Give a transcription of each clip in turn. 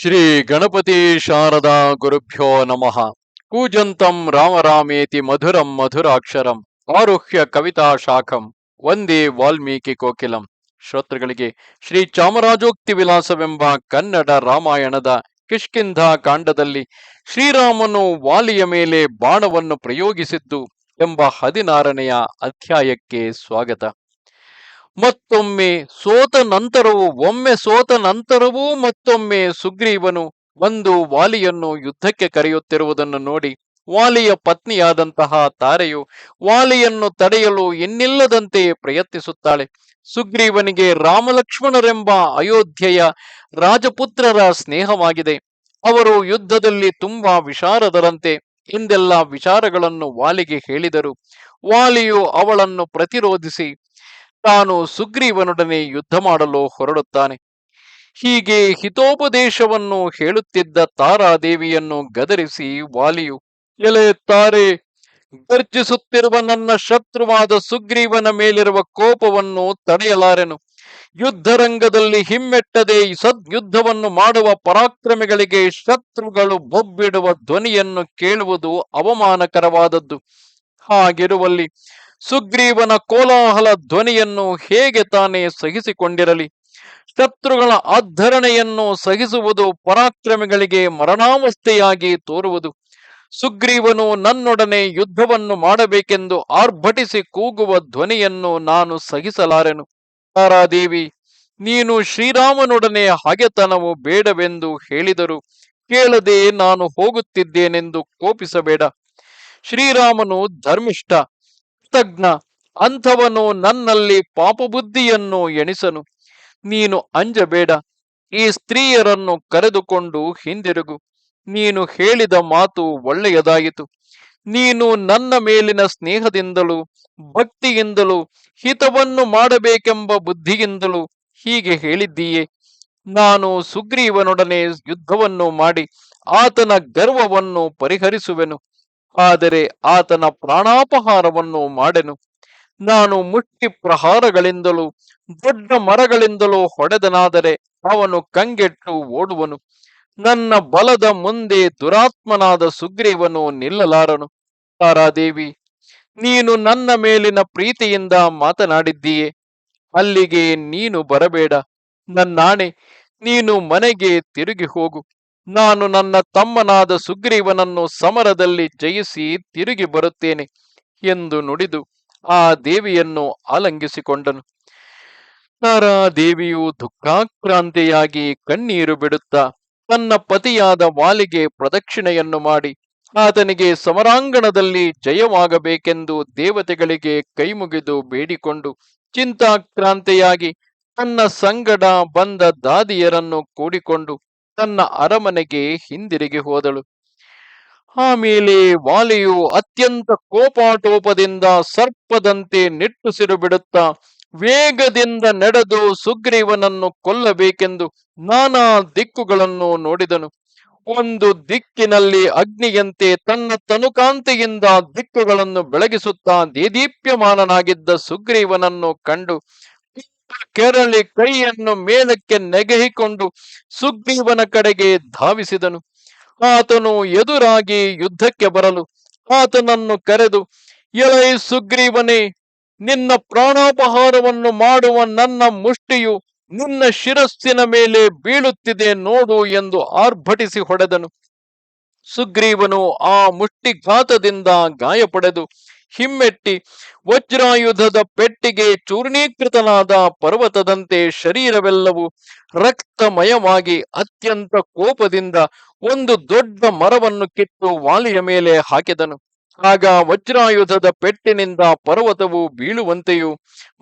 ಶ್ರೀ ಗಣಪತಿ ಶಾರದಾ ಗುರುಭ್ಯೋ ನಮಃ. ಕೂಜಂತಂ ರಾಮರಾಮೇತಿ ಮಧುರಂ ಮಧುರಾಕ್ಷರಂ ಆರುಹ್ಯ ಕವಿತಾ ಶಾಖಂ ಒಂದೇ ವಾಲ್ಮೀಕಿ ಕೋಕಿಲಂ. ಶ್ರೋತೃಗಳಿಗೆ ಶ್ರೀ ಚಾಮರಾಜೋಕ್ತಿ ವಿಲಾಸವೆಂಬ ಕನ್ನಡ ರಾಮಾಯಣದ ಕಿಷ್ಕಿಂಧ ಕಾಂಡದಲ್ಲಿ ಶ್ರೀರಾಮನು ವಾಲಿಯ ಮೇಲೆ ಬಾಣವನ್ನು ಪ್ರಯೋಗಿಸಿದ್ದು ಎಂಬ ಹದಿನಾರನೆಯ ಅಧ್ಯಾಯಕ್ಕೆ ಸ್ವಾಗತ. ಮತ್ತೊಮ್ಮೆ ಸೋತ ನಂತರವೂ, ಒಮ್ಮೆ ಸೋತ ನಂತರವೂ ಮತ್ತೊಮ್ಮೆ ಸುಗ್ರೀವನು ಒಂದು ವಾಲಿಯನ್ನು ಯುದ್ಧಕ್ಕೆ ಕರೆಯುತ್ತಿರುವುದನ್ನು ನೋಡಿ, ವಾಲಿಯ ಪತ್ನಿಯಾದಂತಹ ತಾರೆಯು ವಾಲಿಯನ್ನು ತಡೆಯಲು ಇನ್ನಿಲ್ಲದಂತೆ ಪ್ರಯತ್ನಿಸುತ್ತಾಳೆ. ಸುಗ್ರೀವನಿಗೆ ರಾಮಲಕ್ಷ್ಮಣರೆಂಬ ಅಯೋಧ್ಯೆಯ ರಾಜಪುತ್ರರ ಸ್ನೇಹವಾಗಿದೆ. ಅವರು ಯುದ್ಧದಲ್ಲಿ ತುಂಬಾ ವಿಶಾರದರಂತೆ ಎಂದೆಲ್ಲ ವಿಚಾರಗಳನ್ನು ವಾಲಿಗೆ ಹೇಳಿದರು. ವಾಲಿಯು ಅವಳನ್ನು ಪ್ರತಿರೋಧಿಸಿ ತಾನು ಸುಗ್ರೀವನೊಡನೆ ಯುದ್ಧ ಮಾಡಲು ಹೊರಡುತ್ತಾನೆ. ಹೀಗೆ ಹಿತೋಪದೇಶವನ್ನು ಹೇಳುತ್ತಿದ್ದ ತಾರಾದೇವಿಯನ್ನು ಗದರಿಸಿ ವಾಲಿಯು ಎಲೆ ತಾರೆ ಗರ್ಜಿಸುತ್ತಿರುವ ನನ್ನ ಶತ್ರುವಾದ ಸುಗ್ರೀವನ ಮೇಲಿರುವ ಕೋಪವನ್ನು ತಡೆಯಲಾರೆನು. ಯುದ್ಧರಂಗದಲ್ಲಿ ಹಿಮ್ಮೆಟ್ಟದೆ ಸದ್ಯುದ್ಧವನ್ನು ಮಾಡುವ ಪರಾಕ್ರಮಿಗಳಿಗೆ ಶತ್ರುಗಳು ಬೊಬ್ಬಿಡುವ ಧ್ವನಿಯನ್ನು ಕೇಳುವುದು ಅವಮಾನಕರವಾದದ್ದು. ಹಾಗಿರುವಲ್ಲಿ ಸುಗ್ರೀವನ ಕೋಲಾಹಲ ಧ್ವನಿಯನ್ನು ಹೇಗೆ ತಾನೇ ಸಹಿಸಿಕೊಂಡಿರಲಿ? ಶತ್ರುಗಳ ಆಧರಣೆಯನ್ನು ಸಹಿಸುವುದು ಪರಾಕ್ರಮಿಗಳಿಗೆ ಮರಣಾವಸ್ಥೆಯಾಗಿ ತೋರುವುದು. ಸುಗ್ರೀವನು ನನ್ನೊಡನೆ ಯುದ್ಧವನ್ನು ಮಾಡಬೇಕೆಂದು ಆರ್ಭಟಿಸಿ ಕೂಗುವ ಧ್ವನಿಯನ್ನು ನಾನು ಸಹಿಸಲಾರೆನು. ತಾರಾದೇವಿ, ನೀನು ಶ್ರೀರಾಮನೊಡನೆ ಹಾಗೆತನವು ಬೇಡವೆಂದು ಹೇಳಿದರು. ಕೇಳದೆ ನಾನು ಹೋಗುತ್ತಿದ್ದೇನೆಂದು ಕೋಪಿಸಬೇಡ. ಶ್ರೀರಾಮನು ಧರ್ಮಿಷ್ಠ. ಕೃತಜ್ಞ. ಅಂಥವನು ನನ್ನಲ್ಲಿ ಪಾಪಬುದ್ಧಿಯನ್ನು ಎಣಿಸನು. ನೀನು ಅಂಜಬೇಡ. ಈ ಸ್ತ್ರೀಯರನ್ನು ಕರೆದುಕೊಂಡು ಹಿಂದಿರುಗು. ನೀನು ಹೇಳಿದ ಮಾತು ಒಳ್ಳೆಯದಾಯಿತು. ನೀನು ನನ್ನ ಮೇಲಿನ ಸ್ನೇಹದಿಂದಲೂ, ಭಕ್ತಿಯಿಂದಲೂ, ಹಿತವನ್ನು ಮಾಡಬೇಕೆಂಬ ಬುದ್ಧಿಯಿಂದಲೂ ಹೀಗೆ ಹೇಳಿದ್ದೀಯೆ. ನಾನು ಸುಗ್ರೀವನೊಡನೆ ಯುದ್ಧವನ್ನು ಮಾಡಿ, ಆತನ ಗರ್ವವನ್ನು ಪರಿಹರಿಸುವೆನು. ಆದರೆ ಆತನ ಪ್ರಾಣಾಪಹಾರವನ್ನು ಮಾಡೆನು. ನಾನು ಮುಟ್ಟಿ ಪ್ರಹಾರಗಳಿಂದಲೂ, ದೊಡ್ಡ ಮರಗಳಿಂದಲೂ ಹೊಡೆದನಾದರೆ ಅವನು ಕಂಗೆಟ್ಟು ಓಡುವನು. ನನ್ನ ಬಲದ ಮುಂದೆ ದುರಾತ್ಮನಾದ ಸುಗ್ರೀವನು ನಿಲ್ಲಲಾರನು. ತಾರಾದೇವಿ, ನೀನು ನನ್ನ ಮೇಲಿನ ಪ್ರೀತಿಯಿಂದ ಮಾತನಾಡಿದ್ದೀಯೆ. ಅಲ್ಲಿಗೆ ನೀನು ಬರಬೇಡ. ನನ್ನಾಣೆ, ನೀನು ಮನೆಗೆ ತಿರುಗಿ ಹೋಗು. ನಾನು ನನ್ನ ತಮ್ಮನಾದ ಸುಗ್ರೀವನನ್ನು ಸಮರದಲ್ಲಿ ಜಯಿಸಿ ತಿರುಗಿ ಬರುತ್ತೇನೆ ಎಂದು ನುಡಿದು ಆ ದೇವಿಯನ್ನು ಆಲಂಗಿಸಿಕೊಂಡನು. ದೇವಿಯು ದುಃಖಾಕ್ರಾಂತಿಯಾಗಿ ಕಣ್ಣೀರು ಬಿಡುತ್ತಾ ತನ್ನ ಪತಿಯಾದ ವಾಲಿಗೆ ಪ್ರದಕ್ಷಿಣೆಯನ್ನು ಮಾಡಿ, ಆತನಿಗೆ ಸಮರಾಂಗಣದಲ್ಲಿ ಜಯವಾಗಬೇಕೆಂದು ದೇವತೆಗಳಿಗೆ ಕೈಮುಗಿದು ಬೇಡಿಕೊಂಡು ಚಿಂತಾಕ್ರಾಂತಿಯಾಗಿ ತನ್ನ ಸಂಗಡ ಬಂದ ದಾದಿಯರನ್ನು ಕೂಡಿಕೊಂಡು ತನ್ನ ಅರಮನೆಗೆ ಹಿಂದಿರುಗಿ ಹೋದಳು. ಆಮೇಲೆ ವಾಲಿಯು ಅತ್ಯಂತ ಕೋಪಾಟೋಪದಿಂದ ಸರ್ಪದಂತೆ ನಿಟ್ಟುಸಿರು ಬಿಡುತ್ತಾ ವೇಗದಿಂದ ನಡೆದು ಸುಗ್ರೀವನನ್ನು ಕೊಲ್ಲಬೇಕೆಂದು ನಾನಾ ದಿಕ್ಕುಗಳನ್ನು ನೋಡಿದನು. ಒಂದು ದಿಕ್ಕಿನಲ್ಲಿ ಅಗ್ನಿಯಂತೆ ತನ್ನ ತನುಕಾಂತಿಯಿಂದ ದಿಕ್ಕುಗಳನ್ನು ಬೆಳಗಿಸುತ್ತಾ ದೇದೀಪ್ಯಮಾನನಾಗಿದ್ದ ಸುಗ್ರೀವನನ್ನು ಕಂಡು ಕೆರಳಿ ಕೈಯನ್ನು ಮೇಲಕ್ಕೆ ನೆಗೆಹಿಕೊಂಡು ಸುಗ್ರೀವನ ಕಡೆಗೆ ಧಾವಿಸಿದನು. ಆತನು ಎದುರಾಗಿ ಯುದ್ಧಕ್ಕೆ ಬರಲು ಆತನನ್ನು ಕರೆದು, ಎಳೈ ಸುಗ್ರೀವನೇ, ನಿನ್ನ ಪ್ರಾಣಾಪಹಾರವನ್ನು ಮಾಡುವ ನನ್ನ ಮುಷ್ಟಿಯು ನಿನ್ನ ಶಿರಸ್ಸಿನ ಮೇಲೆ ಬೀಳುತ್ತಿದೆ ನೋಡು ಎಂದು ಆರ್ಭಟಿಸಿ ಹೊಡೆದನು. ಸುಗ್ರೀವನು ಆ ಮುಷ್ಟಿಘಾತದಿಂದ ಗಾಯಪಡೆದು ಹಿಮ್ಮೆಟ್ಟಿ ವಜ್ರಾಯುಧದ ಪೆಟ್ಟಿಗೆ ಚೂರ್ಣೀಕೃತನಾದ ಪರ್ವತದಂತೆ ಶರೀರವೆಲ್ಲವೂ ರಕ್ತಮಯವಾಗಿ ಅತ್ಯಂತ ಕೋಪದಿಂದ ಒಂದು ದೊಡ್ಡ ಮರವನ್ನು ಕಿತ್ತು ವಾಲಿಯ ಮೇಲೆ ಹಾಕಿದನು. ಆಗ ವಜ್ರಾಯುಧದ ಪೆಟ್ಟಿನಿಂದ ಪರ್ವತವು ಬೀಳುವಂತೆಯೂ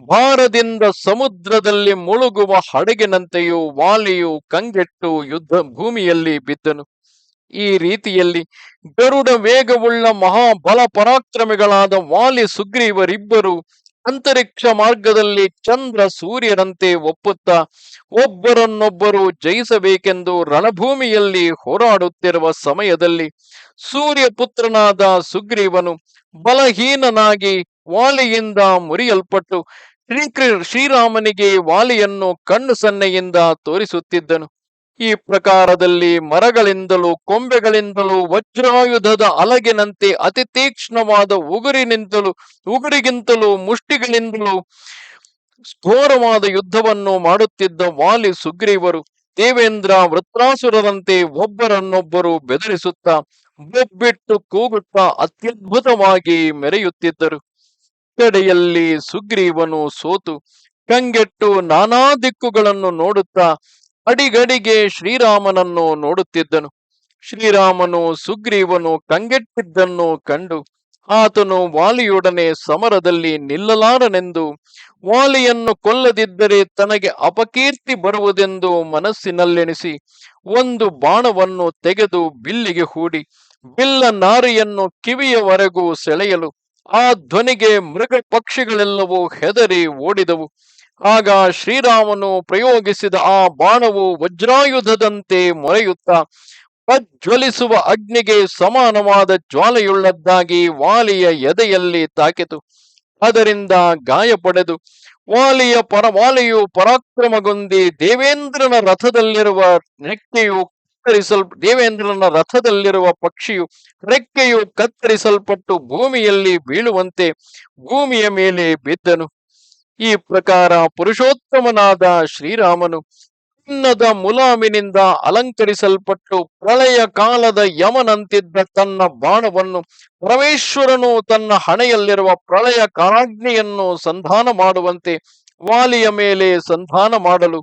ಭಾರದಿಂದ ಸಮುದ್ರದಲ್ಲಿ ಮುಳುಗುವ ಹಡಗಿನಂತೆಯೂ ವಾಲಿಯು ಕಂಗೆಟ್ಟು ಯುದ್ಧ ಭೂಮಿಯಲ್ಲಿ ಬಿದ್ದನು. ಈ ರೀತಿಯಲ್ಲಿ ಗರುಡ ವೇಗವುಳ್ಳ ಮಹಾಬಲ ಪರಾಕ್ರಮಿಗಳಾದ ವಾಲಿ ಸುಗ್ರೀವರಿಬ್ಬರು ಅಂತರಿಕ್ಷ ಮಾರ್ಗದಲ್ಲಿ ಚಂದ್ರ ಸೂರ್ಯರಂತೆ ಒಪ್ಪುತ್ತಾ ಒಬ್ಬರನ್ನೊಬ್ಬರು ಜಯಿಸಬೇಕೆಂದು ರಣಭೂಮಿಯಲ್ಲಿ ಹೋರಾಡುತ್ತಿರುವ ಸಮಯದಲ್ಲಿ ಸೂರ್ಯಪುತ್ರನಾದ ಸುಗ್ರೀವನು ಬಲಹೀನನಾಗಿ ವಾಲಿಯಿಂದ ಮುರಿಯಲ್ಪಟ್ಟು ಶ್ರೀಕೃ ಶ್ರೀರಾಮನಿಗೆ ವಾಲಿಯನ್ನು ಕಣ್ಣು ಸನ್ನೆಯಿಂದ ತೋರಿಸುತ್ತಿದ್ದನು. ಈ ಪ್ರಕಾರದಲ್ಲಿ ಮರಗಳಿಂದಲೂ ಕೊಂಬೆಗಳಿಂದಲೂ ವಜ್ರಾಯುಧದ ಅಲಗಿನಂತೆ ಅತಿ ತೀಕ್ಷ್ಣವಾದ ಉಗುರಿನಿಂದಲೂ, ಉಗುರಿಗಿಂತಲೂ ಮುಷ್ಟಿಗಳಿಂದಲೂ ಘೋರವಾದ ಯುದ್ಧವನ್ನು ಮಾಡುತ್ತಿದ್ದ ವಾಲಿ ಸುಗ್ರೀವರು ದೇವೇಂದ್ರ ವೃತ್ರಾಸುರರಂತೆ ಒಬ್ಬರನ್ನೊಬ್ಬರು ಬೆದರಿಸುತ್ತಾ ಬೊಬ್ಬಿಟ್ಟು ಕೂಗುತ್ತಾ ಅತ್ಯದ್ಭುತವಾಗಿ ಮೆರೆಯುತ್ತಿದ್ದರು. ಕಡೆಯಲ್ಲಿ ಸುಗ್ರೀವನು ಸೋತು. ಕಂಗೆಟ್ಟು ನಾನಾ ದಿಕ್ಕುಗಳನ್ನು ನೋಡುತ್ತಾ ಅಡಿಗಡಿಗೆ ಶ್ರೀರಾಮನನ್ನು ನೋಡುತ್ತಿದ್ದನು. ಶ್ರೀರಾಮನು ಸುಗ್ರೀವನು ಕಂಗೆಟ್ಟಿದ್ದನ್ನು ಕಂಡು ಆತನು ವಾಲಿಯೊಡನೆ ಸಮರದಲ್ಲಿ ನಿಲ್ಲಲಾರನೆಂದು, ವಾಲಿಯನ್ನು ಕೊಲ್ಲದಿದ್ದರೆ ತನಗೆ ಅಪಕೀರ್ತಿ ಬರುವುದೆಂದು ಮನಸ್ಸಿನಲ್ಲೆಣಿಸಿ ಒಂದು ಬಾಣವನ್ನು ತೆಗೆದು ಬಿಲ್ಲಿಗೆ ಹೂಡಿ, ಬಿಲ್ಲ ನಾರಿಯನ್ನು ಕಿವಿಯವರೆಗೂ ಸೆಳೆಯಲು ಆ ಧ್ವನಿಗೆ ಮೃಗ ಪಕ್ಷಿಗಳೆಲ್ಲವೂ ಹೆದರಿ ಓಡಿದವು. ಆಗ ಶ್ರೀರಾಮನು ಪ್ರಯೋಗಿಸಿದ ಆ ಬಾಣವು ವಜ್ರಾಯುಧದಂತೆ ಮೊರೆಯುತ್ತ ಪ್ರಜ್ವಲಿಸುವ ಅಗ್ನಿಗೆ ಸಮಾನವಾದ ಜ್ವಾಲೆಯುಳ್ಳದ್ದಾಗಿ ವಾಲಿಯ ಎದೆಯಲ್ಲಿ ತಾಕಿತು. ಅದರಿಂದ ಗಾಯ ಪಡೆದು ವಾಲಿಯ ಪರ ವಾಲಿಯು ಪರಾಕ್ರಮಗೊಂದಿ ದೇವೇಂದ್ರನ ರಥದಲ್ಲಿರುವ ರೆಕ್ಕೆಯು ಕತ್ತರಿಸಲ್ ದೇವೇಂದ್ರನ ರಥದಲ್ಲಿರುವ ಪಕ್ಷಿಯು ರೆಕ್ಕೆಯು ಕತ್ತರಿಸಲ್ಪಟ್ಟು ಭೂಮಿಯಲ್ಲಿ ಬೀಳುವಂತೆ ಭೂಮಿಯ ಮೇಲೆ ಬಿದ್ದನು. ಈ ಪ್ರಕಾರ ಪುರುಷೋತ್ತಮನಾದ ಶ್ರೀರಾಮನು ಚಿನ್ನದ ಮುಲಾಮಿನಿಂದ ಅಲಂಕರಿಸಲ್ಪಟ್ಟು ಪ್ರಳಯ ಕಾಲದ ಯಮನಂತಿದ್ದ ತನ್ನ ಬಾಣವನ್ನು ಪರಮೇಶ್ವರನು ತನ್ನ ಹಣೆಯಲ್ಲಿರುವ ಪ್ರಳಯ ಕಾರಾಗ್ನಿಯನ್ನು ಸಂಧಾನ ಮಾಡುವಂತೆ ವಾಲಿಯ ಮೇಲೆ ಸಂಧಾನ ಮಾಡಲು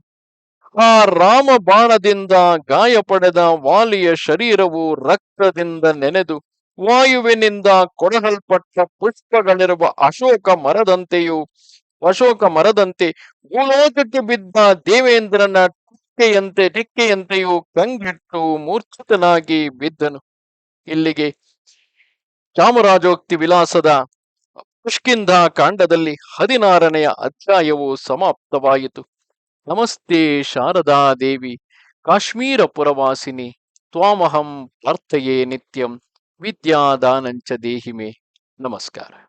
ಆ ರಾಮ ಬಾಣದಿಂದ ಗಾಯ ಪಡೆದ ವಾಲಿಯ ಶರೀರವು ರಕ್ತದಿಂದ ನೆನೆದು ವಾಯುವಿನಿಂದ ಕೊಡಹಲ್ಪಟ್ಟ ಪುಷ್ಪಗಳಿರುವ ಅಶೋಕ ಮರದಂತೆಯೂ ಅಶೋಕ ಮರದಂತೆ ಭೂಲೋಕಕ್ಕೆ ಬಿದ್ದ ದೇವೇಂದ್ರನ ಟಿಕ್ಕೆಯಂತೆ ಟಿಕ್ಕೆಯಂತೆಯೂ ಕಂಗೆಟ್ಟು ಮೂರ್ಛಿತನಾಗಿ ಬಿದ್ದನು. ಇಲ್ಲಿಗೆ ಚಾಮರಾಜೋಕ್ತಿ ವಿಲಾಸದ ಪುಷ್ಕಿಂಧ ಕಾಂಡದಲ್ಲಿ ಹದಿನಾರನೆಯ ಅಧ್ಯಾಯವು ಸಮಾಪ್ತವಾಯಿತು. ನಮಸ್ತೆ ಶಾರದಾ ದೇವಿ ಕಾಶ್ಮೀರ ಪುರವಾಸಿನಿ ತ್ವಾಮಹಂ ಪ್ರಾರ್ಥಯೇ ನಿತ್ಯಂ ವಿದ್ಯಾದಾನಂಚ ದೇಹಿಮೆ. ನಮಸ್ಕಾರ.